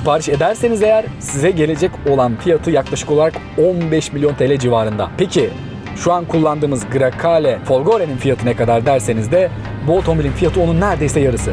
sipariş ederseniz eğer size gelecek olan fiyatı yaklaşık olarak 15 milyon TL civarında. Peki şu an kullandığımız Grakale Folgore'nin fiyatı ne kadar derseniz de bu otomobilin fiyatı onun neredeyse yarısı.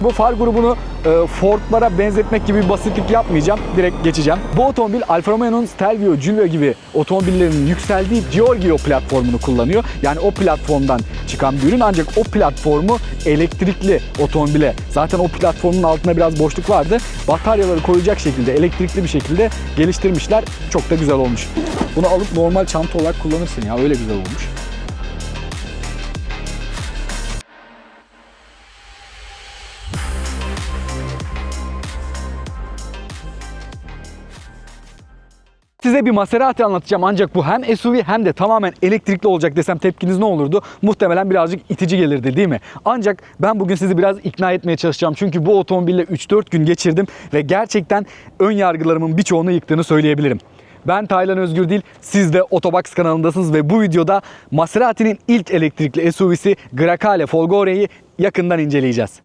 Bu far grubunu e, Ford'lara benzetmek gibi basitlik yapmayacağım. Direkt geçeceğim. Bu otomobil Alfa Romeo'nun Stelvio, Giulio gibi otomobillerinin yükseldiği Giorgio platformunu kullanıyor. Yani o platformdan çıkan bir ürün ancak o platformu elektrikli otomobile zaten o platformun altında biraz boşluk vardı. Bataryaları koyacak şekilde elektrikli bir şekilde geliştirmişler. Çok da güzel olmuş. Bunu alıp normal çanta olarak kullanırsın ya öyle güzel olmuş. Size bir Maserati anlatacağım ancak bu hem SUV hem de tamamen elektrikli olacak desem tepkiniz ne olurdu? Muhtemelen birazcık itici gelirdi değil mi? Ancak ben bugün sizi biraz ikna etmeye çalışacağım. Çünkü bu otomobille 3-4 gün geçirdim ve gerçekten ön yargılarımın birçoğunu yıktığını söyleyebilirim. Ben Taylan Özgür değil, siz de Otobox kanalındasınız ve bu videoda Maserati'nin ilk elektrikli SUV'si Grakale Folgore'yi yakından inceleyeceğiz.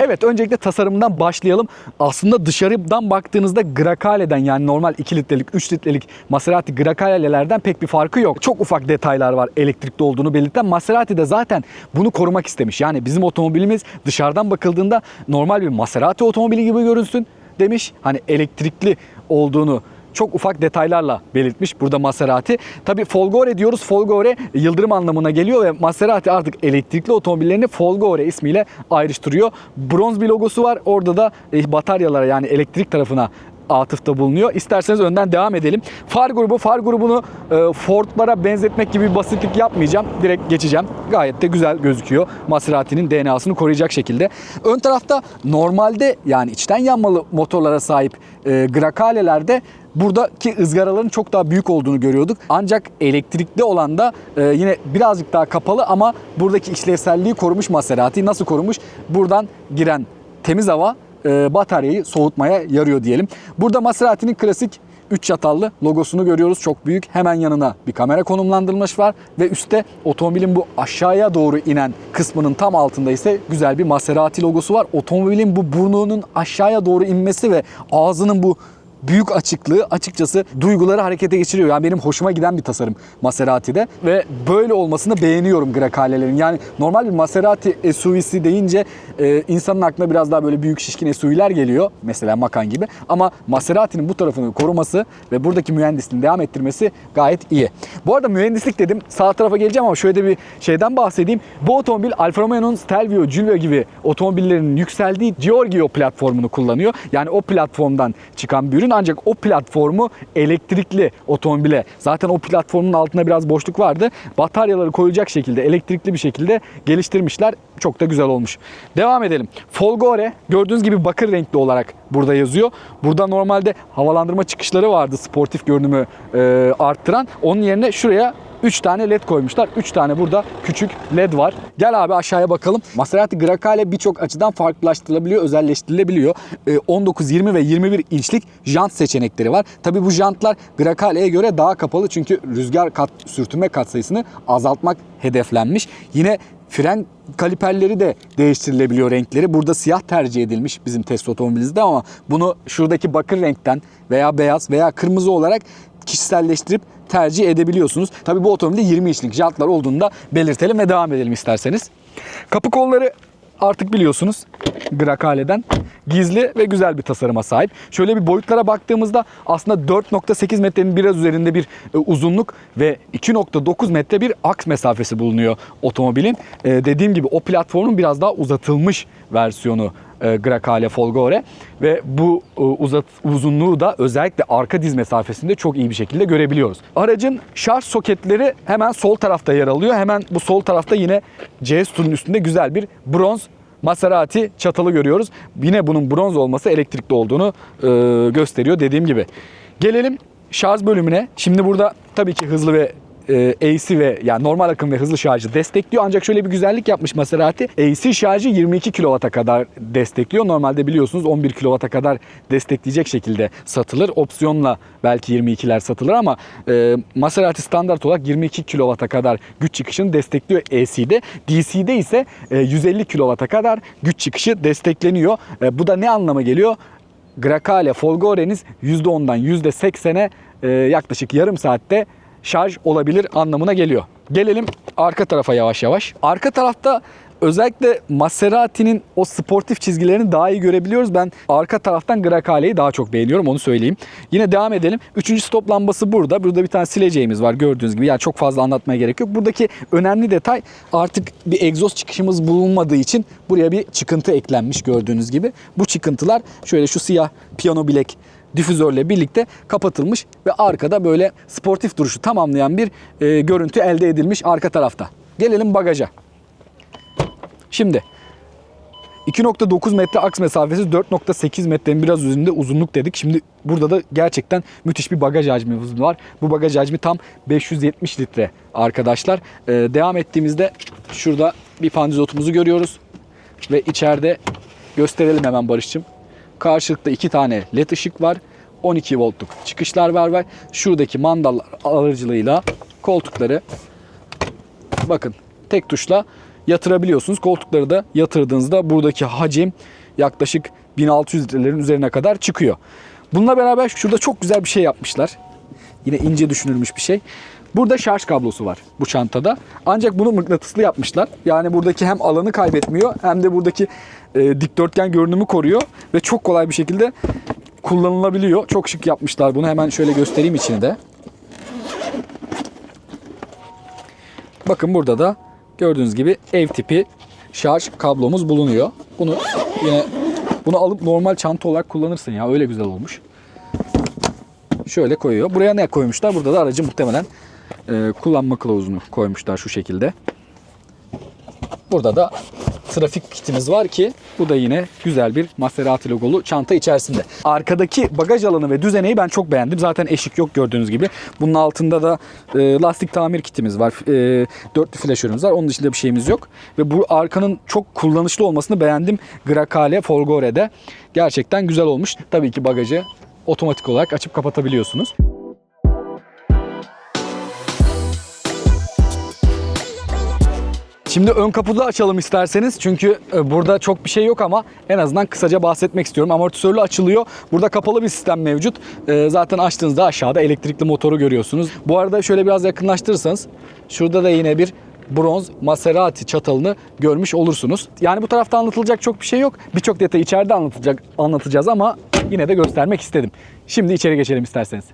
Evet öncelikle tasarımından başlayalım. Aslında dışarıdan baktığınızda Grakale'den yani normal 2 litrelik 3 litrelik Maserati Grakale'lerden pek bir farkı yok. Çok ufak detaylar var elektrikli olduğunu belirten. Maserati de zaten bunu korumak istemiş. Yani bizim otomobilimiz dışarıdan bakıldığında normal bir Maserati otomobili gibi görünsün demiş. Hani elektrikli olduğunu çok ufak detaylarla belirtmiş burada Maserati. Tabi Folgore diyoruz. Folgore yıldırım anlamına geliyor ve Maserati artık elektrikli otomobillerini Folgore ismiyle ayrıştırıyor. Bronz bir logosu var. Orada da e, bataryalara yani elektrik tarafına atıfta bulunuyor. İsterseniz önden devam edelim. Far grubu, far grubunu e, Ford'lara benzetmek gibi bir basitlik yapmayacağım. Direkt geçeceğim. Gayet de güzel gözüküyor. Maserati'nin DNA'sını koruyacak şekilde. Ön tarafta normalde yani içten yanmalı motorlara sahip e, Grakale'lerde buradaki ızgaraların çok daha büyük olduğunu görüyorduk. Ancak elektrikli olan da e, yine birazcık daha kapalı ama buradaki işlevselliği korumuş Maserati. Nasıl korumuş? Buradan giren temiz hava e, bataryayı soğutmaya yarıyor diyelim. Burada Maserati'nin klasik 3 çatallı logosunu görüyoruz. Çok büyük. Hemen yanına bir kamera konumlandırılmış var ve üstte otomobilin bu aşağıya doğru inen kısmının tam altında ise güzel bir Maserati logosu var. Otomobilin bu burnunun aşağıya doğru inmesi ve ağzının bu büyük açıklığı açıkçası duyguları harekete geçiriyor. Yani benim hoşuma giden bir tasarım Maserati'de ve böyle olmasını beğeniyorum Grakale'lerin. Yani normal bir Maserati SUV'si deyince e, insanın aklına biraz daha böyle büyük şişkin SUV'ler geliyor. Mesela Macan gibi. Ama Maserati'nin bu tarafını koruması ve buradaki mühendisliğini devam ettirmesi gayet iyi. Bu arada mühendislik dedim. Sağ tarafa geleceğim ama şöyle bir şeyden bahsedeyim. Bu otomobil Alfa Romeo'nun Stelvio, Giulio gibi otomobillerinin yükseldiği Giorgio platformunu kullanıyor. Yani o platformdan çıkan bir ürün ancak o platformu elektrikli otomobile zaten o platformun altında biraz boşluk vardı. Bataryaları koyacak şekilde elektrikli bir şekilde geliştirmişler. Çok da güzel olmuş. Devam edelim. Folgore gördüğünüz gibi bakır renkli olarak burada yazıyor. Burada normalde havalandırma çıkışları vardı sportif görünümü e, arttıran. Onun yerine şuraya 3 tane led koymuşlar. 3 tane burada küçük led var. Gel abi aşağıya bakalım. Maserati Grakale birçok açıdan farklılaştırılabiliyor, özelleştirilebiliyor. Ee, 19, 20 ve 21 inçlik jant seçenekleri var. Tabii bu jantlar Grakale'ye göre daha kapalı çünkü rüzgar kat, sürtünme katsayısını azaltmak hedeflenmiş. Yine fren kaliperleri de değiştirilebiliyor renkleri. Burada siyah tercih edilmiş bizim test otomobilimizde ama bunu şuradaki bakır renkten veya beyaz veya kırmızı olarak kişiselleştirip tercih edebiliyorsunuz. Tabii bu otomobilde 20 inçlik jantlar olduğunu da belirtelim ve devam edelim isterseniz. Kapı kolları artık biliyorsunuz Grakale'den gizli ve güzel bir tasarıma sahip. Şöyle bir boyutlara baktığımızda aslında 4.8 metrenin biraz üzerinde bir e, uzunluk ve 2.9 metre bir aks mesafesi bulunuyor otomobilin. E, dediğim gibi o platformun biraz daha uzatılmış versiyonu e, Grakale Folgore ve bu e, uzat, uzunluğu da özellikle arka diz mesafesinde çok iyi bir şekilde görebiliyoruz. Aracın şarj soketleri hemen sol tarafta yer alıyor. Hemen bu sol tarafta yine C sütunun üstünde güzel bir bronz Maserati çatalı görüyoruz. Yine bunun bronz olması elektrikli olduğunu e, gösteriyor dediğim gibi. Gelelim şarj bölümüne. Şimdi burada tabii ki hızlı ve e, AC ve yani normal akım ve hızlı şarjı destekliyor. Ancak şöyle bir güzellik yapmış Maserati. AC şarjı 22 kW'a kadar destekliyor. Normalde biliyorsunuz 11 kW'a kadar destekleyecek şekilde satılır. Opsiyonla belki 22'ler satılır ama e, Maserati standart olarak 22 kW'a kadar güç çıkışını destekliyor AC'de. DC'de ise e, 150 kW'a kadar güç çıkışı destekleniyor. E, bu da ne anlama geliyor? Grakale Folgore'niz %10'dan %80'e e, yaklaşık yarım saatte şarj olabilir anlamına geliyor. Gelelim arka tarafa yavaş yavaş. Arka tarafta özellikle Maserati'nin o sportif çizgilerini daha iyi görebiliyoruz. Ben arka taraftan Grakale'yi daha çok beğeniyorum onu söyleyeyim. Yine devam edelim. Üçüncü stop lambası burada. Burada bir tane sileceğimiz var gördüğünüz gibi. Yani çok fazla anlatmaya gerek yok. Buradaki önemli detay artık bir egzoz çıkışımız bulunmadığı için buraya bir çıkıntı eklenmiş gördüğünüz gibi. Bu çıkıntılar şöyle şu siyah piyano bilek difüzörle birlikte kapatılmış ve arkada böyle sportif duruşu tamamlayan bir e, görüntü elde edilmiş arka tarafta. Gelelim bagaja. Şimdi 2.9 metre aks mesafesi 4.8 metrenin biraz üzerinde uzunluk dedik. Şimdi burada da gerçekten müthiş bir bagaj hacmi var. Bu bagaj hacmi tam 570 litre arkadaşlar. Ee, devam ettiğimizde şurada bir pandizotumuzu görüyoruz. Ve içeride gösterelim hemen Barış'cığım. Karşılıklı iki tane led ışık var. 12 voltluk çıkışlar var ve şuradaki mandal aracılığıyla koltukları bakın tek tuşla yatırabiliyorsunuz. Koltukları da yatırdığınızda buradaki hacim yaklaşık 1600 litrelerin üzerine kadar çıkıyor. Bununla beraber şurada çok güzel bir şey yapmışlar. Yine ince düşünülmüş bir şey. Burada şarj kablosu var bu çantada. Ancak bunu mıknatıslı yapmışlar. Yani buradaki hem alanı kaybetmiyor hem de buradaki e, dikdörtgen görünümü koruyor ve çok kolay bir şekilde kullanılabiliyor. Çok şık yapmışlar bunu. Hemen şöyle göstereyim içini de. Bakın burada da gördüğünüz gibi ev tipi şarj kablomuz bulunuyor. Bunu yine bunu alıp normal çanta olarak kullanırsın ya. Öyle güzel olmuş. Şöyle koyuyor. Buraya ne koymuşlar? Burada da aracı muhtemelen e, kullanma kılavuzunu koymuşlar şu şekilde. Burada da trafik kitimiz var ki bu da yine güzel bir Maserati logolu çanta içerisinde. Arkadaki bagaj alanı ve düzeneyi ben çok beğendim. Zaten eşik yok gördüğünüz gibi. Bunun altında da e, lastik tamir kitimiz var. E, dörtlü flaşörümüz var. Onun dışında bir şeyimiz yok. Ve bu arkanın çok kullanışlı olmasını beğendim. Grakale Folgore'de. Gerçekten güzel olmuş. Tabii ki bagajı otomatik olarak açıp kapatabiliyorsunuz. Şimdi ön kaputu açalım isterseniz. Çünkü e, burada çok bir şey yok ama en azından kısaca bahsetmek istiyorum. Amortisörlü açılıyor. Burada kapalı bir sistem mevcut. E, Zaten açtığınızda aşağıda elektrikli motoru görüyorsunuz. Bu arada şöyle biraz yakınlaştırırsanız şurada da yine bir bronz Maserati çatalını görmüş olursunuz. Yani bu tarafta anlatılacak çok bir şey yok. Birçok detay içeride anlatacak anlatacağız ama yine de göstermek istedim. Şimdi içeri geçelim isterseniz.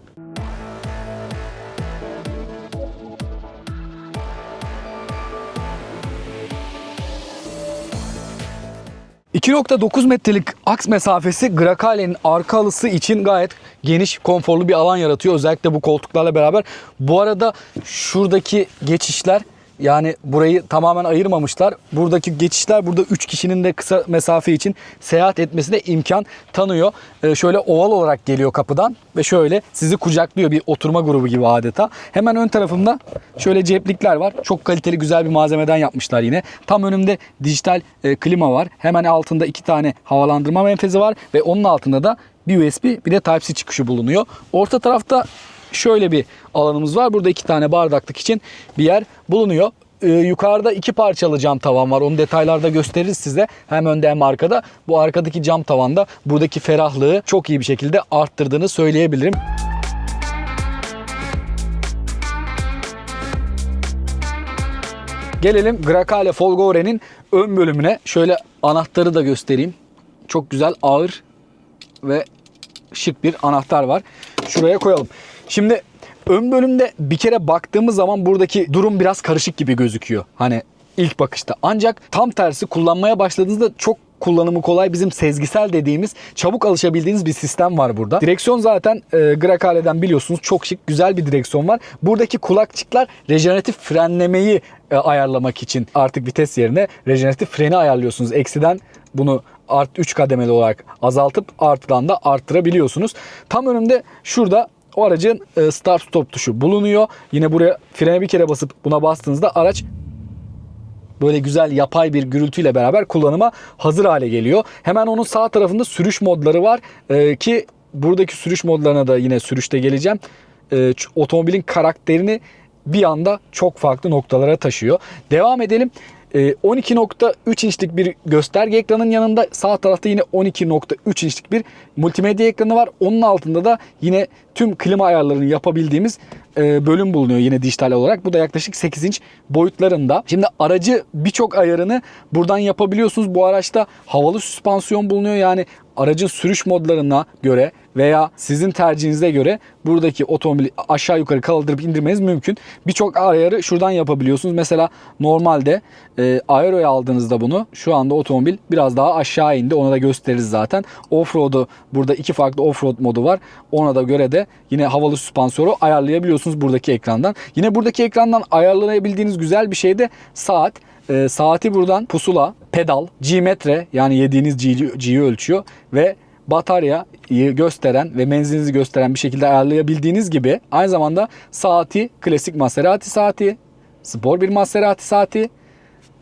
2.9 metrelik aks mesafesi Grakale'nin arka halısı için gayet geniş, konforlu bir alan yaratıyor. Özellikle bu koltuklarla beraber. Bu arada şuradaki geçişler yani burayı tamamen ayırmamışlar. Buradaki geçişler burada 3 kişinin de kısa mesafe için seyahat etmesine imkan tanıyor. Ee, şöyle oval olarak geliyor kapıdan ve şöyle sizi kucaklıyor bir oturma grubu gibi adeta. Hemen ön tarafımda şöyle ceplikler var. Çok kaliteli güzel bir malzemeden yapmışlar yine. Tam önümde dijital e, klima var. Hemen altında iki tane havalandırma menfezi var ve onun altında da bir USB bir de Type-C çıkışı bulunuyor. Orta tarafta şöyle bir alanımız var. Burada iki tane bardaklık için bir yer bulunuyor. Ee, yukarıda iki parçalı cam tavan var. Onu detaylarda gösteririz size. Hem önde hem arkada. Bu arkadaki cam tavanda buradaki ferahlığı çok iyi bir şekilde arttırdığını söyleyebilirim. Gelelim Grakale Folgore'nin ön bölümüne. Şöyle anahtarı da göstereyim. Çok güzel ağır ve şık bir anahtar var. Şuraya koyalım. Şimdi ön bölümde bir kere baktığımız zaman buradaki durum biraz karışık gibi gözüküyor. Hani ilk bakışta. Ancak tam tersi kullanmaya başladığınızda çok kullanımı kolay bizim sezgisel dediğimiz çabuk alışabildiğiniz bir sistem var burada. Direksiyon zaten e, Grakale'den biliyorsunuz çok şık güzel bir direksiyon var. Buradaki kulakçıklar rejeneratif frenlemeyi e, ayarlamak için artık vites yerine rejeneratif freni ayarlıyorsunuz. Eksiden bunu art 3 kademeli olarak azaltıp artıdan da arttırabiliyorsunuz. Tam önümde şurada o aracın e, start stop tuşu bulunuyor. Yine buraya frene bir kere basıp buna bastığınızda araç böyle güzel yapay bir gürültüyle beraber kullanıma hazır hale geliyor. Hemen onun sağ tarafında sürüş modları var Ee, ki buradaki sürüş modlarına da yine sürüşte geleceğim. Ç- otomobilin karakterini bir anda çok farklı noktalara taşıyor. Devam edelim. Ee, 12.3 inçlik bir gösterge ekranın yanında sağ tarafta yine 12.3 inçlik bir multimedya ekranı var. Onun altında da yine tüm klima ayarlarını yapabildiğimiz e, bölüm bulunuyor yine dijital olarak. Bu da yaklaşık 8 inç boyutlarında. Şimdi aracı birçok ayarını buradan yapabiliyorsunuz. Bu araçta havalı süspansiyon bulunuyor. Yani aracın sürüş modlarına göre veya sizin tercihinize göre buradaki otomobili aşağı yukarı kaldırıp indirmeniz mümkün. Birçok ayarı şuradan yapabiliyorsunuz. Mesela normalde e, Aero'ya aldığınızda bunu şu anda otomobil biraz daha aşağı indi. Ona da gösteririz zaten. Offroad'u burada iki farklı offroad modu var. Ona da göre de yine havalı süspansiyonu ayarlayabiliyorsunuz buradaki ekrandan. Yine buradaki ekrandan ayarlayabildiğiniz güzel bir şey de saat. E, saati buradan pusula, pedal, G-metre yani yediğiniz G'yi ölçüyor ve bataryayı gösteren ve menzilinizi gösteren bir şekilde ayarlayabildiğiniz gibi aynı zamanda saati klasik Maserati saati, spor bir Maserati saati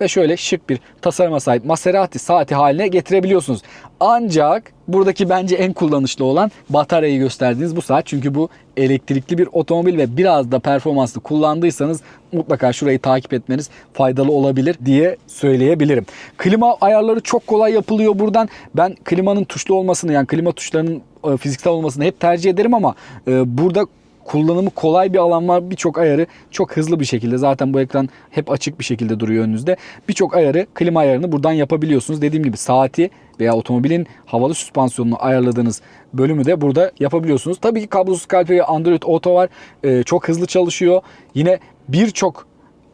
ve şöyle şık bir tasarıma sahip Maserati saati haline getirebiliyorsunuz. Ancak buradaki bence en kullanışlı olan bataryayı gösterdiğiniz bu saat. Çünkü bu elektrikli bir otomobil ve biraz da performanslı kullandıysanız mutlaka şurayı takip etmeniz faydalı olabilir diye söyleyebilirim. Klima ayarları çok kolay yapılıyor buradan. Ben klimanın tuşlu olmasını yani klima tuşlarının e, fiziksel olmasını hep tercih ederim ama e, burada kullanımı kolay bir alan var. Birçok ayarı çok hızlı bir şekilde zaten bu ekran hep açık bir şekilde duruyor önünüzde. Birçok ayarı klima ayarını buradan yapabiliyorsunuz. Dediğim gibi saati veya otomobilin havalı süspansiyonunu ayarladığınız bölümü de burada yapabiliyorsunuz. Tabii ki kablosuz ve Android Auto var. Ee, çok hızlı çalışıyor. Yine birçok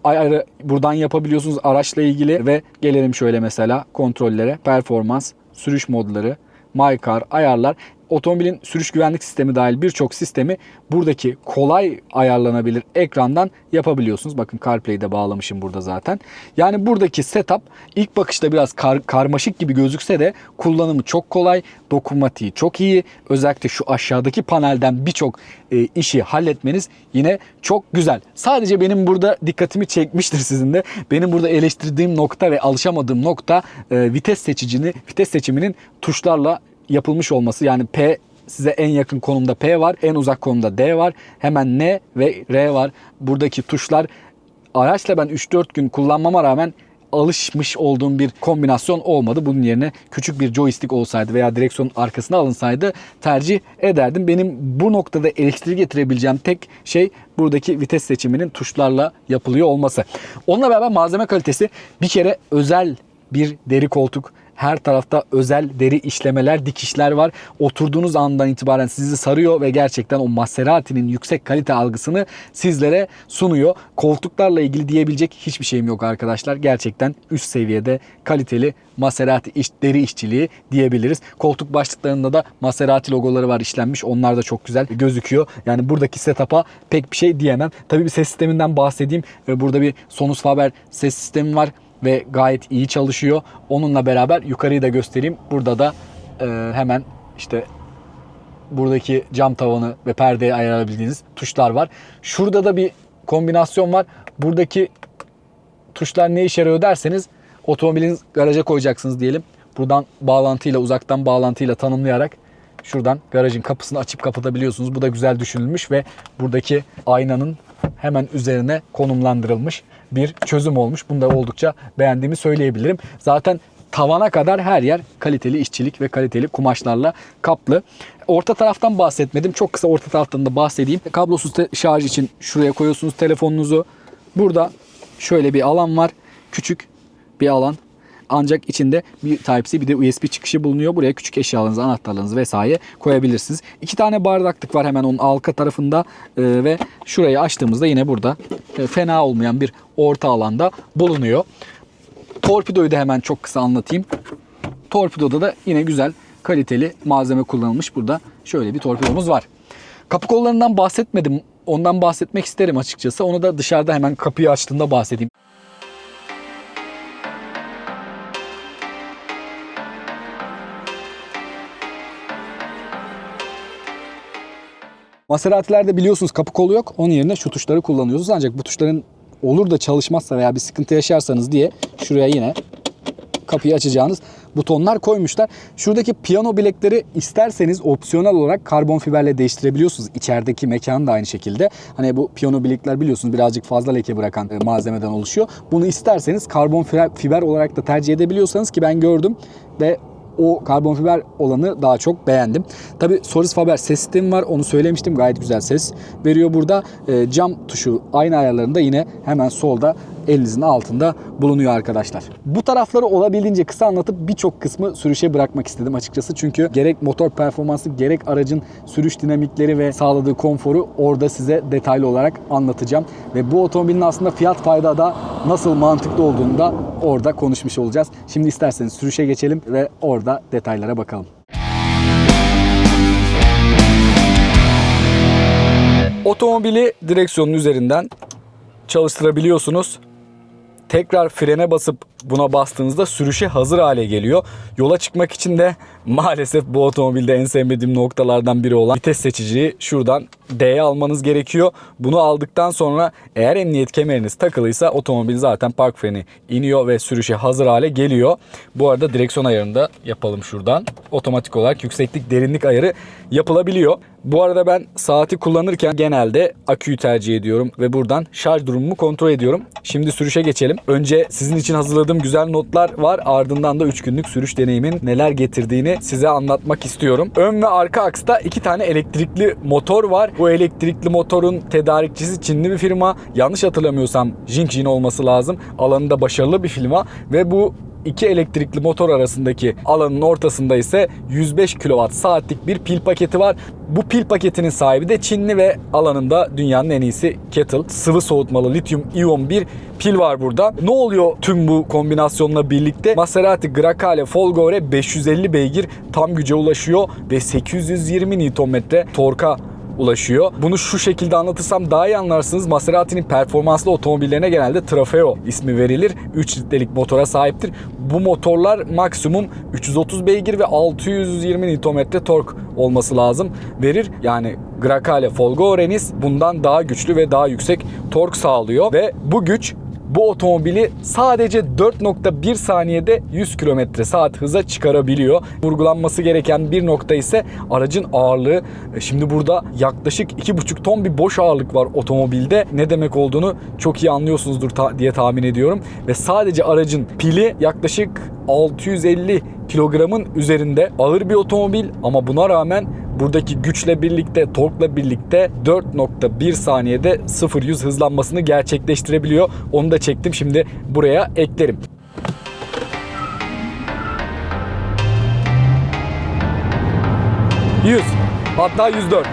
ayarı buradan yapabiliyorsunuz araçla ilgili ve gelelim şöyle mesela kontrollere, performans, sürüş modları, My Car, ayarlar. Otomobilin sürüş güvenlik sistemi dahil birçok sistemi buradaki kolay ayarlanabilir ekrandan yapabiliyorsunuz. Bakın CarPlay'de bağlamışım burada zaten. Yani buradaki setup ilk bakışta biraz kar- karmaşık gibi gözükse de kullanımı çok kolay, dokunmatiği çok iyi. Özellikle şu aşağıdaki panelden birçok e, işi halletmeniz yine çok güzel. Sadece benim burada dikkatimi çekmiştir sizin de. Benim burada eleştirdiğim nokta ve alışamadığım nokta e, vites seçicini, vites seçiminin tuşlarla yapılmış olması. Yani P size en yakın konumda P var, en uzak konumda D var. Hemen N ve R var. Buradaki tuşlar araçla ben 3-4 gün kullanmama rağmen alışmış olduğum bir kombinasyon olmadı. Bunun yerine küçük bir joystick olsaydı veya direksiyonun arkasına alınsaydı tercih ederdim. Benim bu noktada eleştiri getirebileceğim tek şey buradaki vites seçiminin tuşlarla yapılıyor olması. Onunla beraber malzeme kalitesi bir kere özel bir deri koltuk her tarafta özel deri işlemeler, dikişler var. Oturduğunuz andan itibaren sizi sarıyor ve gerçekten o Maserati'nin yüksek kalite algısını sizlere sunuyor. Koltuklarla ilgili diyebilecek hiçbir şeyim yok arkadaşlar. Gerçekten üst seviyede kaliteli Maserati iş, deri işçiliği diyebiliriz. Koltuk başlıklarında da Maserati logoları var işlenmiş. Onlar da çok güzel gözüküyor. Yani buradaki setup'a pek bir şey diyemem. Tabii bir ses sisteminden bahsedeyim. Ee, Burada bir Sonus Faber ses sistemi var ve gayet iyi çalışıyor. Onunla beraber yukarıyı da göstereyim. Burada da e, hemen işte buradaki cam tavanı ve perdeyi ayarlayabildiğiniz tuşlar var. Şurada da bir kombinasyon var. Buradaki tuşlar ne işe yarıyor derseniz otomobiliniz garaja koyacaksınız diyelim. Buradan bağlantıyla uzaktan bağlantıyla tanımlayarak şuradan garajın kapısını açıp kapatabiliyorsunuz. Bu da güzel düşünülmüş ve buradaki aynanın hemen üzerine konumlandırılmış bir çözüm olmuş. Bunu da oldukça beğendiğimi söyleyebilirim. Zaten tavana kadar her yer kaliteli işçilik ve kaliteli kumaşlarla kaplı. Orta taraftan bahsetmedim. Çok kısa orta taraftan da bahsedeyim. Kablosuz şarj için şuraya koyuyorsunuz telefonunuzu. Burada şöyle bir alan var. Küçük bir alan. Ancak içinde bir Type-C bir de USB çıkışı bulunuyor. Buraya küçük eşyalarınızı, anahtarlarınızı vesaire koyabilirsiniz. İki tane bardaklık var hemen onun arka tarafında Ee, ve şurayı açtığımızda yine burada e, fena olmayan bir orta alanda bulunuyor. Torpidoyu da hemen çok kısa anlatayım. Torpidoda da yine güzel kaliteli malzeme kullanılmış. Burada şöyle bir torpidomuz var. Kapı kollarından bahsetmedim. Ondan bahsetmek isterim açıkçası. Onu da dışarıda hemen kapıyı açtığında bahsedeyim. Maserati'lerde biliyorsunuz kapı kolu yok. Onun yerine şu tuşları kullanıyoruz. Ancak bu tuşların olur da çalışmazsa veya bir sıkıntı yaşarsanız diye şuraya yine kapıyı açacağınız butonlar koymuşlar. Şuradaki piyano bilekleri isterseniz opsiyonel olarak karbon fiberle değiştirebiliyorsunuz. İçerideki mekan da aynı şekilde. Hani bu piyano bilekler biliyorsunuz birazcık fazla leke bırakan e, malzemeden oluşuyor. Bunu isterseniz karbon fiber olarak da tercih edebiliyorsanız ki ben gördüm ve o karbon fiber olanı daha çok beğendim. Tabi Soris Faber ses sistemi var. Onu söylemiştim. Gayet güzel ses veriyor burada. E, cam tuşu aynı ayarlarında yine hemen solda elinizin altında bulunuyor arkadaşlar. Bu tarafları olabildiğince kısa anlatıp birçok kısmı sürüşe bırakmak istedim açıkçası. Çünkü gerek motor performansı gerek aracın sürüş dinamikleri ve sağladığı konforu orada size detaylı olarak anlatacağım. Ve bu otomobilin aslında fiyat fayda da nasıl mantıklı olduğunu da orada konuşmuş olacağız. Şimdi isterseniz sürüşe geçelim ve orada detaylara bakalım. Otomobili direksiyonun üzerinden çalıştırabiliyorsunuz. Tekrar frene basıp buna bastığınızda sürüşe hazır hale geliyor. Yola çıkmak için de maalesef bu otomobilde en sevmediğim noktalardan biri olan vites seçiciyi şuradan D'ye almanız gerekiyor. Bunu aldıktan sonra eğer emniyet kemeriniz takılıysa otomobil zaten park freni iniyor ve sürüşe hazır hale geliyor. Bu arada direksiyon ayarını da yapalım şuradan. Otomatik olarak yükseklik derinlik ayarı yapılabiliyor. Bu arada ben saati kullanırken genelde aküyü tercih ediyorum ve buradan şarj durumumu kontrol ediyorum. Şimdi sürüşe geçelim. Önce sizin için hazırladığım güzel notlar var. Ardından da 3 günlük sürüş deneyimin neler getirdiğini size anlatmak istiyorum. Ön ve arka aksta iki tane elektrikli motor var. Bu elektrikli motorun tedarikçisi Çinli bir firma. Yanlış hatırlamıyorsam Jingjin olması lazım. Alanında başarılı bir firma ve bu iki elektrikli motor arasındaki alanın ortasında ise 105 kWh saatlik bir pil paketi var. Bu pil paketinin sahibi de Çinli ve alanında dünyanın en iyisi Kettle. Sıvı soğutmalı lityum iyon bir pil var burada. Ne oluyor tüm bu kombinasyonla birlikte? Maserati Grecale Folgore 550 beygir tam güce ulaşıyor ve 820 Nm torka ulaşıyor. Bunu şu şekilde anlatırsam daha iyi anlarsınız. Maserati'nin performanslı otomobillerine genelde Trofeo ismi verilir. 3 litrelik motora sahiptir. Bu motorlar maksimum 330 beygir ve 620 Nm tork olması lazım verir. Yani Grecale Folgore'niz bundan daha güçlü ve daha yüksek tork sağlıyor ve bu güç bu otomobili sadece 4.1 saniyede 100 km saat hıza çıkarabiliyor. Vurgulanması gereken bir nokta ise aracın ağırlığı. E, Şimdi burada yaklaşık 2,5 ton bir boş ağırlık var otomobilde. Ne demek olduğunu çok iyi anlıyorsunuzdur ta- diye tahmin ediyorum. Ve sadece aracın pili yaklaşık 650 kilogramın üzerinde ağır bir otomobil ama buna rağmen buradaki güçle birlikte, torkla birlikte 4.1 saniyede 0-100 hızlanmasını gerçekleştirebiliyor. Onu da çektim şimdi buraya eklerim. ...100 hatta 104.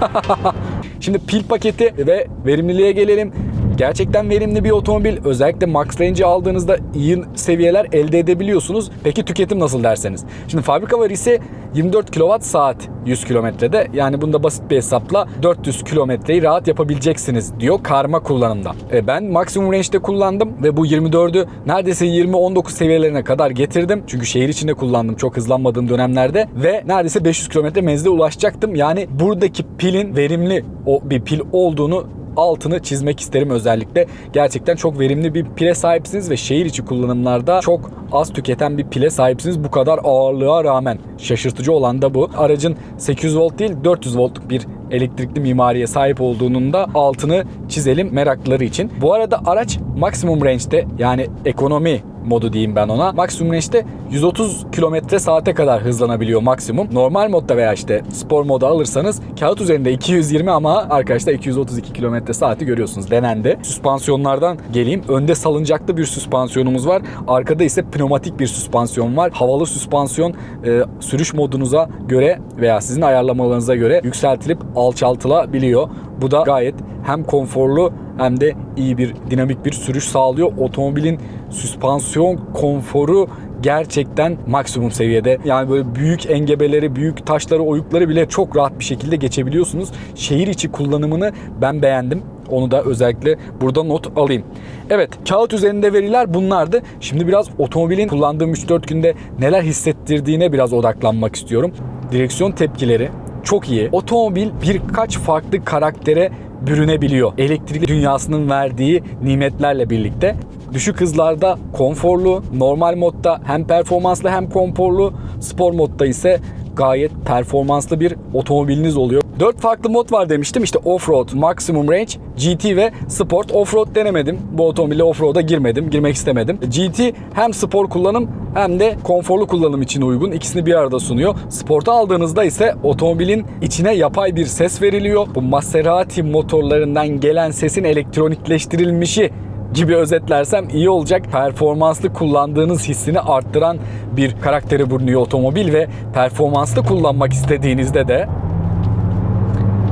Şimdi pil paketi ve verimliliğe gelelim. Gerçekten verimli bir otomobil. Özellikle Max Range'i aldığınızda iyi seviyeler elde edebiliyorsunuz. Peki tüketim nasıl derseniz? Şimdi fabrika verisi 24 kWh saat 100 kilometrede. Yani bunda basit bir hesapla 400 kilometreyi rahat yapabileceksiniz diyor karma kullanımda. E ben maksimum range'de kullandım ve bu 24'ü neredeyse 20-19 seviyelerine kadar getirdim. Çünkü şehir içinde kullandım çok hızlanmadığım dönemlerde ve neredeyse 500 kilometre menzile ulaşacaktım. Yani buradaki pilin verimli o bir pil olduğunu altını çizmek isterim özellikle. Gerçekten çok verimli bir pile sahipsiniz ve şehir içi kullanımlarda çok az tüketen bir pile sahipsiniz bu kadar ağırlığa rağmen. Şaşırtıcı olan da bu. Aracın 800 volt değil 400 voltluk bir elektrikli mimariye sahip olduğunun da altını çizelim meraklıları için. Bu arada araç maksimum range'de yani ekonomi modu diyeyim ben ona. Maksimum range'de 130 km saate kadar hızlanabiliyor maksimum. Normal modda veya işte spor moda alırsanız kağıt üzerinde 220 ama arkadaşlar 232 km saati görüyorsunuz denendi. Süspansiyonlardan geleyim. Önde salıncaklı bir süspansiyonumuz var. Arkada ise pneumatik bir süspansiyon var. Havalı süspansiyon e, sürüş modunuza göre veya sizin ayarlamalarınıza göre yükseltilip alçaltılabiliyor. Bu da gayet hem konforlu hem de iyi bir dinamik bir sürüş sağlıyor. Otomobilin süspansiyon konforu gerçekten maksimum seviyede. Yani böyle büyük engebeleri, büyük taşları, oyukları bile çok rahat bir şekilde geçebiliyorsunuz. Şehir içi kullanımını ben beğendim. Onu da özellikle burada not alayım. Evet kağıt üzerinde veriler bunlardı. Şimdi biraz otomobilin kullandığım 3-4 günde neler hissettirdiğine biraz odaklanmak istiyorum. Direksiyon tepkileri çok iyi. Otomobil birkaç farklı karaktere bürünebiliyor. Elektrik dünyasının verdiği nimetlerle birlikte. Düşük hızlarda konforlu, normal modda hem performanslı hem konforlu, spor modda ise gayet performanslı bir otomobiliniz oluyor. 4 farklı mod var demiştim. İşte Offroad, Maximum Range, GT ve Sport. Offroad denemedim. Bu otomobille offroad'a girmedim. Girmek istemedim. GT hem spor kullanım hem de konforlu kullanım için uygun. İkisini bir arada sunuyor. Sport'a aldığınızda ise otomobilin içine yapay bir ses veriliyor. Bu Maserati motorlarından gelen sesin elektronikleştirilmişi gibi özetlersem iyi olacak. Performanslı kullandığınız hissini arttıran bir karakteri bulunuyor otomobil ve performanslı kullanmak istediğinizde de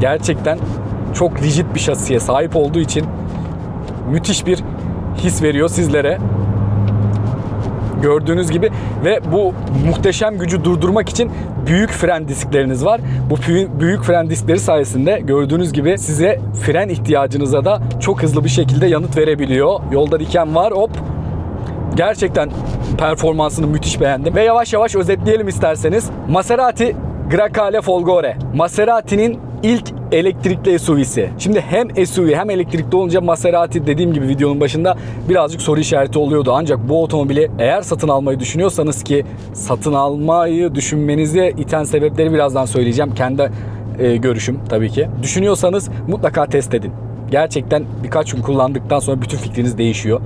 gerçekten çok rigid bir şasiye sahip olduğu için müthiş bir his veriyor sizlere. Gördüğünüz gibi ve bu muhteşem gücü durdurmak için büyük fren diskleriniz var. Bu büyük, fren diskleri sayesinde gördüğünüz gibi size fren ihtiyacınıza da çok hızlı bir şekilde yanıt verebiliyor. Yolda diken var hop Gerçekten performansını müthiş beğendim. Ve yavaş yavaş özetleyelim isterseniz. Maserati Grecale Folgore. Maserati'nin ilk elektrikli SUV'si. Şimdi hem SUV hem elektrikli olunca Maserati dediğim gibi videonun başında birazcık soru işareti oluyordu. Ancak bu otomobili eğer satın almayı düşünüyorsanız ki satın almayı düşünmenizi iten sebepleri birazdan söyleyeceğim. Kendi e, görüşüm tabii ki. Düşünüyorsanız mutlaka test edin. Gerçekten birkaç gün kullandıktan sonra bütün fikriniz değişiyor.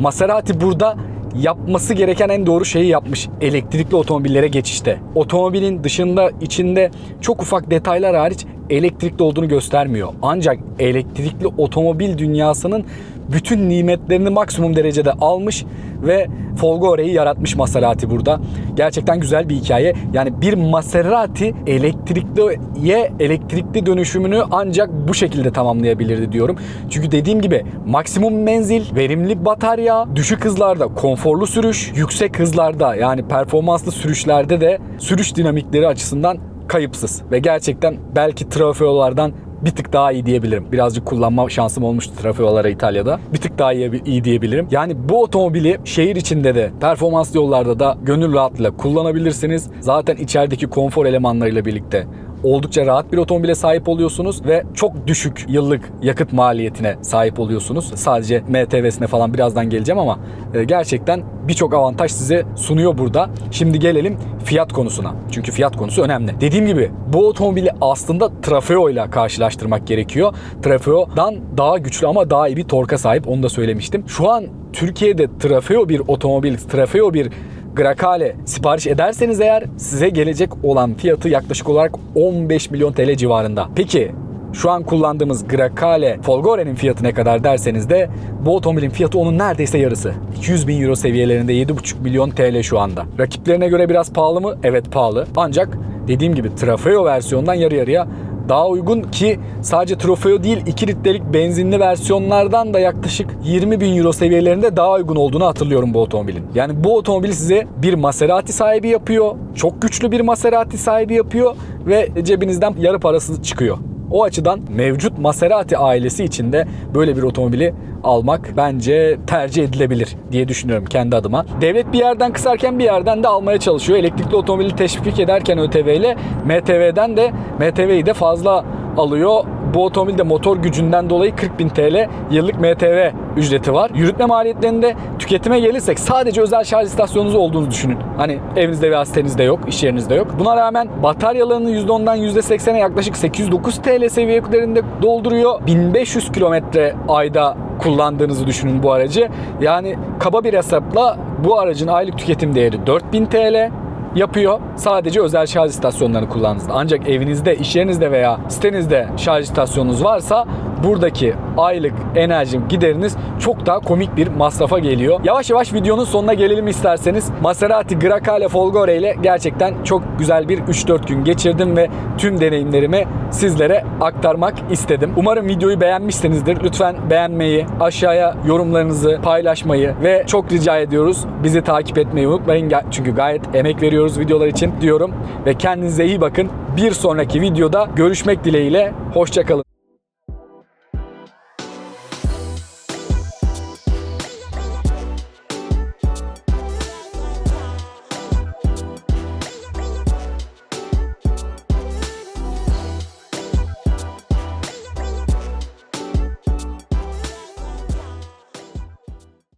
Maserati burada yapması gereken en doğru şeyi yapmış. Elektrikli otomobillere geçişte. Otomobilin dışında, içinde çok ufak detaylar hariç elektrikli olduğunu göstermiyor. Ancak elektrikli otomobil dünyasının bütün nimetlerini maksimum derecede almış ve Folgore'yi yaratmış Maserati burada. Gerçekten güzel bir hikaye. Yani bir Maserati elektrikliye elektrikli dönüşümünü ancak bu şekilde tamamlayabilirdi diyorum. Çünkü dediğim gibi maksimum menzil, verimli batarya, düşük hızlarda konforlu sürüş, yüksek hızlarda yani performanslı sürüşlerde de sürüş dinamikleri açısından kayıpsız ve gerçekten belki trafeolardan bir tık daha iyi diyebilirim. Birazcık kullanma şansım olmuştu trafeolara İtalya'da. Bir tık daha iyi, iyi diyebilirim. Yani bu otomobili şehir içinde de performanslı yollarda da gönül rahatlığıyla kullanabilirsiniz. Zaten içerideki konfor elemanlarıyla birlikte oldukça rahat bir otomobile sahip oluyorsunuz ve çok düşük yıllık yakıt maliyetine sahip oluyorsunuz. Sadece MTV'sine falan birazdan geleceğim ama e, gerçekten birçok avantaj size sunuyor burada. Şimdi gelelim fiyat konusuna. Çünkü fiyat konusu önemli. Dediğim gibi bu otomobili aslında Trafeo ile karşılaştırmak gerekiyor. Trafeo'dan daha güçlü ama daha iyi bir torka sahip onu da söylemiştim. Şu an Türkiye'de Trafeo bir otomobil, Trafeo bir Grakale sipariş ederseniz eğer size gelecek olan fiyatı yaklaşık olarak 15 milyon TL civarında. Peki şu an kullandığımız Grakale Folgore'nin fiyatı ne kadar derseniz de bu otomobilin fiyatı onun neredeyse yarısı. 200 bin euro seviyelerinde 7,5 milyon TL şu anda. Rakiplerine göre biraz pahalı mı? Evet pahalı. Ancak dediğim gibi Trafeo versiyondan yarı yarıya daha uygun ki sadece Trofeo değil 2 litrelik benzinli versiyonlardan da yaklaşık 20 bin euro seviyelerinde daha uygun olduğunu hatırlıyorum bu otomobilin. Yani bu otomobil size bir Maserati sahibi yapıyor. Çok güçlü bir Maserati sahibi yapıyor ve cebinizden yarı parası çıkıyor. O açıdan mevcut Maserati ailesi içinde böyle bir otomobili almak bence tercih edilebilir diye düşünüyorum kendi adıma. Devlet bir yerden kısarken bir yerden de almaya çalışıyor. Elektrikli otomobili teşvik ederken ÖTV ile MTV'den de MTV'yi de fazla alıyor. Bu otomobilde motor gücünden dolayı 40.000 TL yıllık MTV ücreti var. Yürütme maliyetlerinde tüketime gelirsek sadece özel şarj istasyonunuz olduğunu düşünün. Hani evinizde veya sitenizde yok, iş yerinizde yok. Buna rağmen bataryalarını %10'dan %80'e yaklaşık 809 TL seviyelerinde dolduruyor. 1500 kilometre ayda kullandığınızı düşünün bu aracı. Yani kaba bir hesapla bu aracın aylık tüketim değeri 4000 TL yapıyor. Sadece özel şarj istasyonlarını kullandığınızda. Ancak evinizde, iş yerinizde veya sitenizde şarj istasyonunuz varsa buradaki aylık enerji gideriniz çok daha komik bir masrafa geliyor. Yavaş yavaş videonun sonuna gelelim isterseniz. Maserati Grecale Folgore ile gerçekten çok güzel bir 3-4 gün geçirdim ve tüm deneyimlerimi sizlere aktarmak istedim. Umarım videoyu beğenmişsinizdir. Lütfen beğenmeyi, aşağıya yorumlarınızı paylaşmayı ve çok rica ediyoruz bizi takip etmeyi unutmayın. Çünkü gayet emek veriyoruz videolar için diyorum ve kendinize iyi bakın. Bir sonraki videoda görüşmek dileğiyle. Hoşçakalın.